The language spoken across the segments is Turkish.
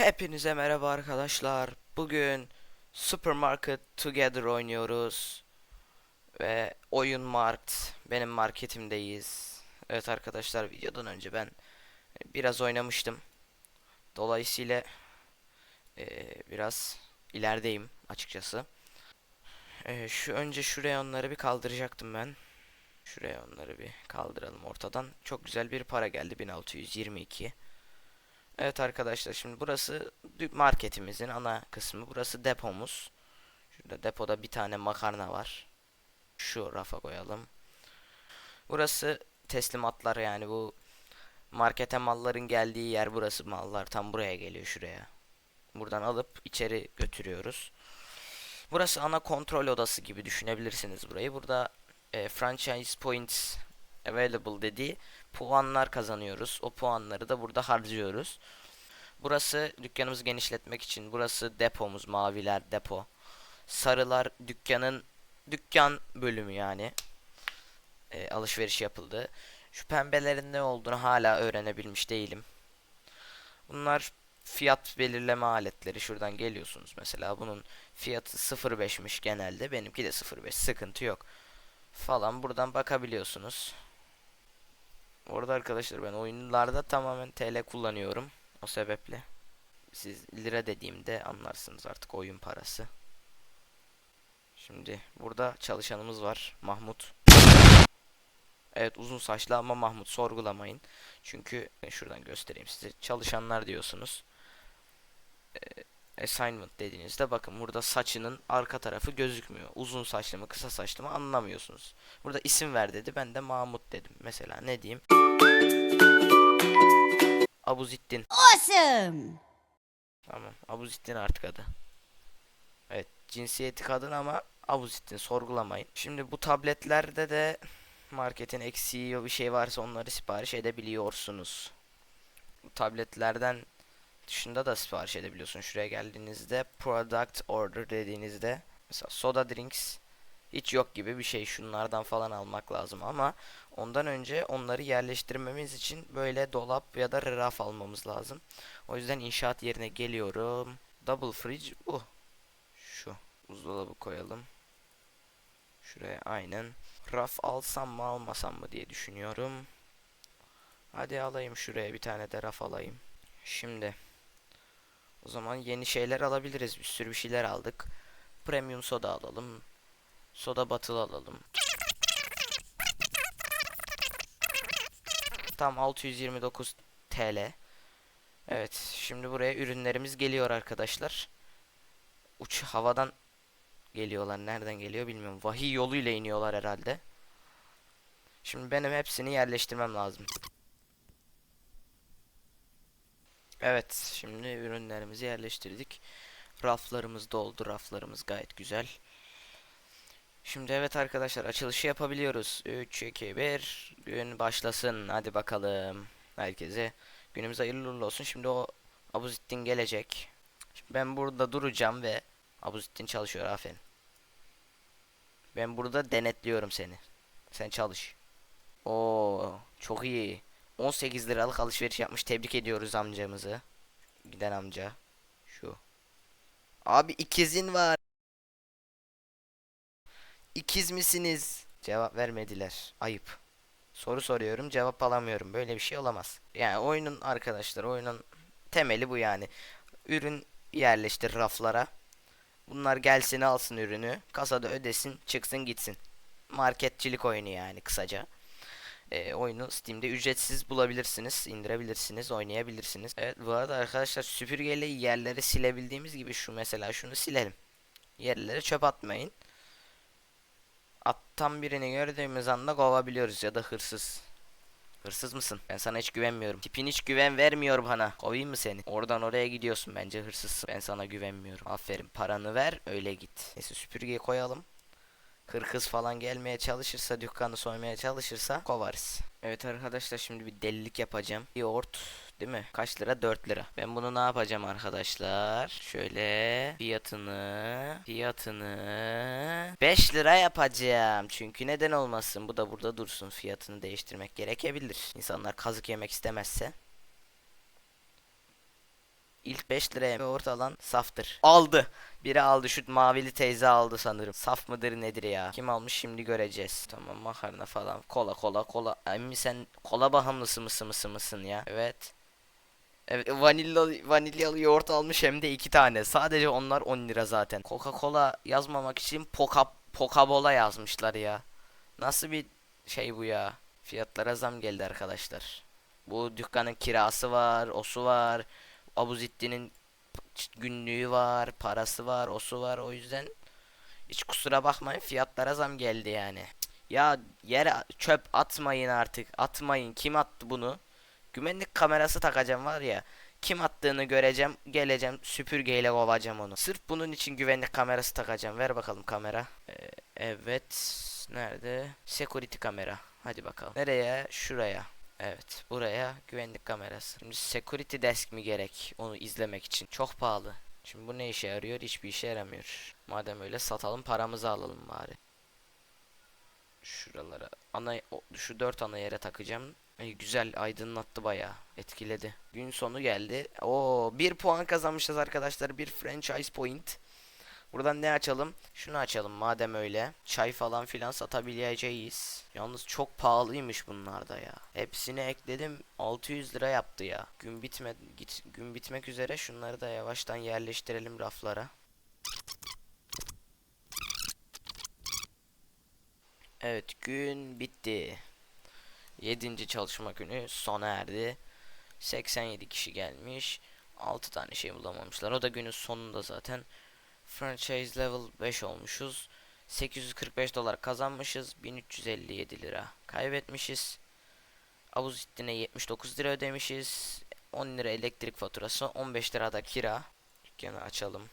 Hepinize merhaba arkadaşlar. Bugün Supermarket Together oynuyoruz. Ve Oyun Mart benim marketimdeyiz. Evet arkadaşlar videodan önce ben biraz oynamıştım. Dolayısıyla eee, biraz ilerideyim açıkçası. Eee, şu önce şuraya onları bir kaldıracaktım ben. Şuraya onları bir kaldıralım ortadan. Çok güzel bir para geldi 1622. Evet arkadaşlar şimdi burası marketimizin ana kısmı. Burası depomuz. Şurada depoda bir tane makarna var. Şu rafa koyalım. Burası teslimatlar yani bu markete malların geldiği yer burası. Mallar tam buraya geliyor şuraya. Buradan alıp içeri götürüyoruz. Burası ana kontrol odası gibi düşünebilirsiniz burayı. Burada e, franchise points available dediği puanlar kazanıyoruz. O puanları da burada harcıyoruz. Burası dükkanımızı genişletmek için. Burası depomuz. Maviler depo. Sarılar dükkanın dükkan bölümü yani. E, alışveriş yapıldı. Şu pembelerin ne olduğunu hala öğrenebilmiş değilim. Bunlar fiyat belirleme aletleri. Şuradan geliyorsunuz mesela. Bunun fiyatı 0.5'miş genelde. Benimki de 0.5. Sıkıntı yok. Falan buradan bakabiliyorsunuz. Orada arkadaşlar ben oyunlarda tamamen TL kullanıyorum. O sebeple. Siz lira dediğimde anlarsınız artık oyun parası. Şimdi burada çalışanımız var. Mahmut. Evet uzun saçlı ama Mahmut sorgulamayın. Çünkü e, şuradan göstereyim size. Çalışanlar diyorsunuz. E, assignment dediğinizde bakın burada saçının arka tarafı gözükmüyor. Uzun saçlı mı kısa saçlı mı anlamıyorsunuz. Burada isim ver dedi. Ben de Mahmut dedim. Mesela ne diyeyim? Abuzittin. Awesome. Tamam. Abuzittin artık adı. Evet. Cinsiyeti kadın ama Abuzittin sorgulamayın. Şimdi bu tabletlerde de marketin eksiği bir şey varsa onları sipariş edebiliyorsunuz. Bu tabletlerden dışında da sipariş edebiliyorsun. Şuraya geldiğinizde product order dediğinizde mesela soda drinks hiç yok gibi bir şey. Şunlardan falan almak lazım ama ondan önce onları yerleştirmemiz için böyle dolap ya da raf almamız lazım. O yüzden inşaat yerine geliyorum. Double fridge bu. Şu buzdolabı koyalım. Şuraya aynen. Raf alsam mı almasam mı diye düşünüyorum. Hadi alayım şuraya bir tane de raf alayım. Şimdi o zaman yeni şeyler alabiliriz. Bir sürü bir şeyler aldık. Premium soda alalım. Soda batılı alalım. Tam 629 TL. Evet, şimdi buraya ürünlerimiz geliyor arkadaşlar. Uç havadan geliyorlar. Nereden geliyor bilmiyorum. Vahiy yoluyla iniyorlar herhalde. Şimdi benim hepsini yerleştirmem lazım. Evet, şimdi ürünlerimizi yerleştirdik. Raflarımız doldu. Raflarımız gayet güzel. Şimdi evet arkadaşlar açılışı yapabiliyoruz. 3, 2, 1. Gün başlasın. Hadi bakalım. Herkese günümüz hayırlı uğurlu olsun. Şimdi o Abuzittin gelecek. Şimdi ben burada duracağım ve Abuzittin çalışıyor aferin. Ben burada denetliyorum seni. Sen çalış. Oo çok iyi. 18 liralık alışveriş yapmış. Tebrik ediyoruz amcamızı. Giden amca. Şu. Abi ikizin var. İkiz misiniz? Cevap vermediler. Ayıp. Soru soruyorum cevap alamıyorum. Böyle bir şey olamaz. Yani oyunun arkadaşlar oyunun temeli bu yani. Ürün yerleştir raflara. Bunlar gelsin alsın ürünü. Kasada ödesin çıksın gitsin. Marketçilik oyunu yani kısaca. Ee, oyunu Steam'de ücretsiz bulabilirsiniz, indirebilirsiniz, oynayabilirsiniz. Evet bu arada arkadaşlar süpürgeyle yerleri silebildiğimiz gibi şu mesela şunu silelim. Yerlere çöp atmayın. Attan birini gördüğümüz anda kovabiliyoruz ya da hırsız. Hırsız mısın? Ben sana hiç güvenmiyorum. Tipin hiç güven vermiyor bana. Kovayım mı seni? Oradan oraya gidiyorsun bence hırsızsın. Ben sana güvenmiyorum. Aferin paranı ver öyle git. Neyse süpürgeyi koyalım. Hırkız falan gelmeye çalışırsa dükkanı soymaya çalışırsa kovarız. Evet arkadaşlar şimdi bir delilik yapacağım. Yoğurt değil mi? Kaç lira? 4 lira. Ben bunu ne yapacağım arkadaşlar? Şöyle fiyatını fiyatını 5 lira yapacağım. Çünkü neden olmasın? Bu da burada dursun. Fiyatını değiştirmek gerekebilir. İnsanlar kazık yemek istemezse. İlk 5 liraya yoğurt alan saftır. Aldı. Biri aldı şu mavili teyze aldı sanırım. Saf mıdır nedir ya? Kim almış şimdi göreceğiz. Tamam makarna falan. Kola kola kola. Emmi sen kola bağımlısı mısın mısın mısın ya? Evet. Evet vanilya vanilyalı yoğurt almış hem de iki tane. Sadece onlar 10 lira zaten. Coca-Cola yazmamak için Poca Pocabola yazmışlar ya. Nasıl bir şey bu ya? Fiyatlara zam geldi arkadaşlar. Bu dükkanın kirası var, osu var. Abuzitti'nin günlüğü var, parası var, osu var. O yüzden hiç kusura bakmayın fiyatlara zam geldi yani. Ya yere çöp atmayın artık. Atmayın. Kim attı bunu? Güvenlik kamerası takacağım var ya. Kim attığını göreceğim. Geleceğim süpürgeyle kovacağım onu. Sırf bunun için güvenlik kamerası takacağım. Ver bakalım kamera. Ee, evet. Nerede? Security kamera. Hadi bakalım. Nereye? Şuraya. Evet. Buraya güvenlik kamerası. Şimdi security desk mi gerek onu izlemek için? Çok pahalı. Şimdi bu ne işe yarıyor? Hiçbir işe yaramıyor. Madem öyle satalım paramızı alalım bari. Şuralara ana şu dört ana yere takacağım. Ay, güzel aydınlattı bayağı. Etkiledi. Gün sonu geldi. Oo bir puan kazanmışız arkadaşlar. Bir franchise point. Buradan ne açalım? Şunu açalım madem öyle. Çay falan filan satabileceğiz. Yalnız çok pahalıymış bunlar da ya. Hepsini ekledim. 600 lira yaptı ya. Gün bitme git gün bitmek üzere. Şunları da yavaştan yerleştirelim raflara. Evet gün bitti. 7. çalışma günü sona erdi. 87 kişi gelmiş. 6 tane şey bulamamışlar. O da günün sonunda zaten. Franchise level 5 olmuşuz. 845 dolar kazanmışız. 1357 lira kaybetmişiz. Abuzittin'e 79 lira ödemişiz. 10 lira elektrik faturası, 15 lira da kira. Dükkanı açalım.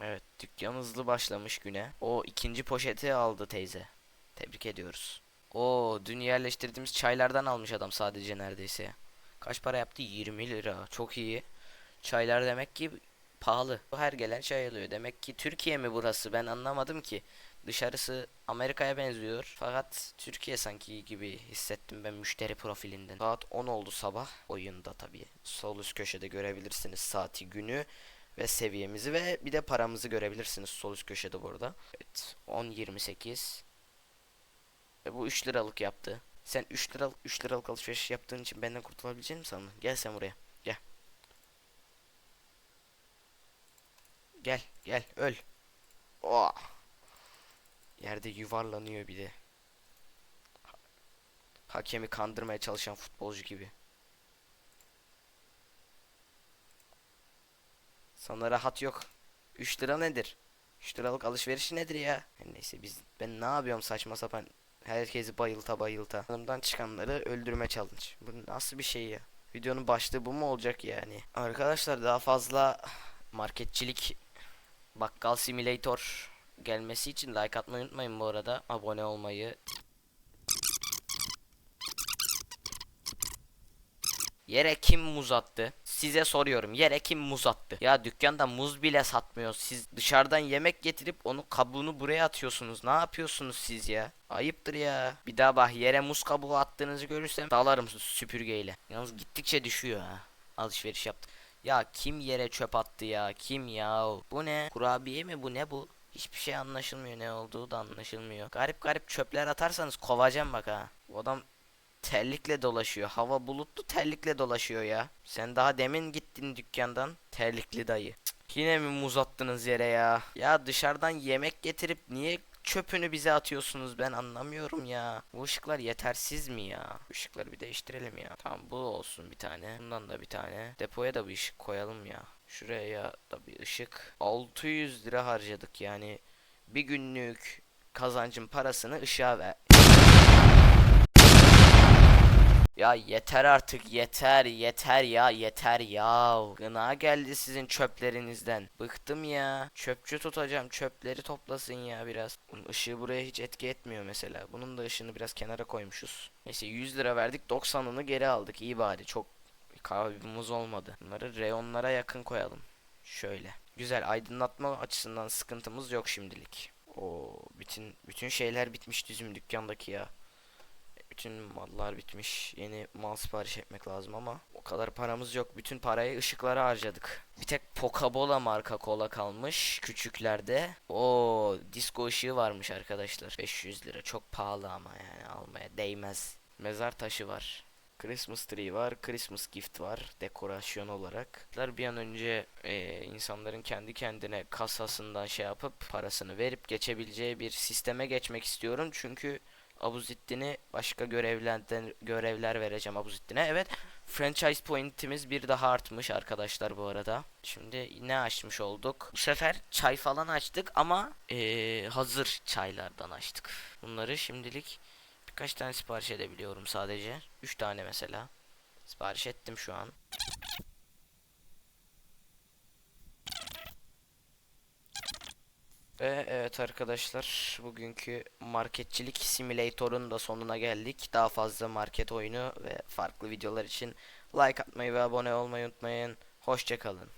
Evet, dükkan hızlı başlamış güne. O ikinci poşeti aldı teyze. Tebrik ediyoruz. O dün yerleştirdiğimiz çaylardan almış adam sadece neredeyse. Kaç para yaptı? 20 lira. Çok iyi. Çaylar demek ki pahalı. Her gelen çay alıyor. Demek ki Türkiye mi burası? Ben anlamadım ki. Dışarısı Amerika'ya benziyor. Fakat Türkiye sanki gibi hissettim ben müşteri profilinden. Saat 10 oldu sabah. Oyunda tabii. Sol üst köşede görebilirsiniz saati, günü ve seviyemizi ve bir de paramızı görebilirsiniz sol üst köşede burada. Evet 10.28 e bu 3 liralık yaptı. Sen 3 liralık 3 liralık alışveriş yaptığın için benden kurtulabilecek misin sandın? Gel sen buraya. Gel. Gel, öl. Oh. Yerde yuvarlanıyor bir de. Ha- Hakemi kandırmaya çalışan futbolcu gibi. Sana rahat yok. 3 lira nedir? 3 liralık alışveriş nedir ya? Her Neyse biz ben ne yapıyorum saçma sapan herkesi bayılta bayılta. Yanımdan çıkanları öldürme challenge. Bu nasıl bir şey ya? Videonun başlığı bu mu olacak yani? Arkadaşlar daha fazla marketçilik bakkal simulator gelmesi için like atmayı unutmayın bu arada. Abone olmayı. Yere kim muz attı? Size soruyorum. Yere kim muz attı? Ya dükkanda muz bile satmıyor. Siz dışarıdan yemek getirip onu kabuğunu buraya atıyorsunuz. Ne yapıyorsunuz siz ya? Ayıptır ya. Bir daha bak yere muz kabuğu attığınızı görürsem dalarım süpürgeyle. Yalnız gittikçe düşüyor ha. Alışveriş yaptık. Ya kim yere çöp attı ya? Kim ya? Bu ne? Kurabiye mi bu? Ne bu? Hiçbir şey anlaşılmıyor. Ne olduğu da anlaşılmıyor. Garip garip çöpler atarsanız kovacağım bak ha. Bu adam terlikle dolaşıyor. Hava bulutlu terlikle dolaşıyor ya. Sen daha demin gittin dükkandan. Terlikli dayı. Cık, Yine mi muz attınız yere ya? Ya dışarıdan yemek getirip niye çöpünü bize atıyorsunuz ben anlamıyorum ya. Bu ışıklar yetersiz mi ya? Bu ışıkları bir değiştirelim ya. Tamam bu olsun bir tane. Bundan da bir tane. Depoya da bir ışık koyalım ya. Şuraya da bir ışık. 600 lira harcadık yani. Bir günlük kazancın parasını ışığa ver. Ya yeter artık yeter yeter ya yeter ya. Gına geldi sizin çöplerinizden. Bıktım ya. Çöpçü tutacağım çöpleri toplasın ya biraz. Bunun ışığı buraya hiç etki etmiyor mesela. Bunun da ışığını biraz kenara koymuşuz. Neyse 100 lira verdik 90'ını geri aldık iyi bari çok kaybımız olmadı. Bunları reyonlara yakın koyalım. Şöyle. Güzel aydınlatma açısından sıkıntımız yok şimdilik. O bütün bütün şeyler bitmiş bizim dükkandaki ya. Bütün mallar bitmiş. Yeni mal sipariş etmek lazım ama O kadar paramız yok. Bütün parayı ışıklara harcadık. Bir tek Pocabola marka kola kalmış küçüklerde. O disco ışığı varmış arkadaşlar. 500 lira. Çok pahalı ama yani almaya değmez. Mezar taşı var. Christmas tree var, Christmas gift var dekorasyon olarak. Bir an önce e, insanların kendi kendine kasasından şey yapıp parasını verip geçebileceği bir sisteme geçmek istiyorum. Çünkü Abuzittin'i başka görevlerden görevler vereceğim Abuzittin'e. Evet, franchise point'imiz bir daha artmış arkadaşlar bu arada. Şimdi ne açmış olduk? Bu sefer çay falan açtık ama e, hazır çaylardan açtık. Bunları şimdilik Birkaç tane sipariş edebiliyorum sadece. 3 tane mesela. Sipariş ettim şu an. Ve evet arkadaşlar bugünkü marketçilik simülatörün da sonuna geldik. Daha fazla market oyunu ve farklı videolar için like atmayı ve abone olmayı unutmayın. Hoşçakalın.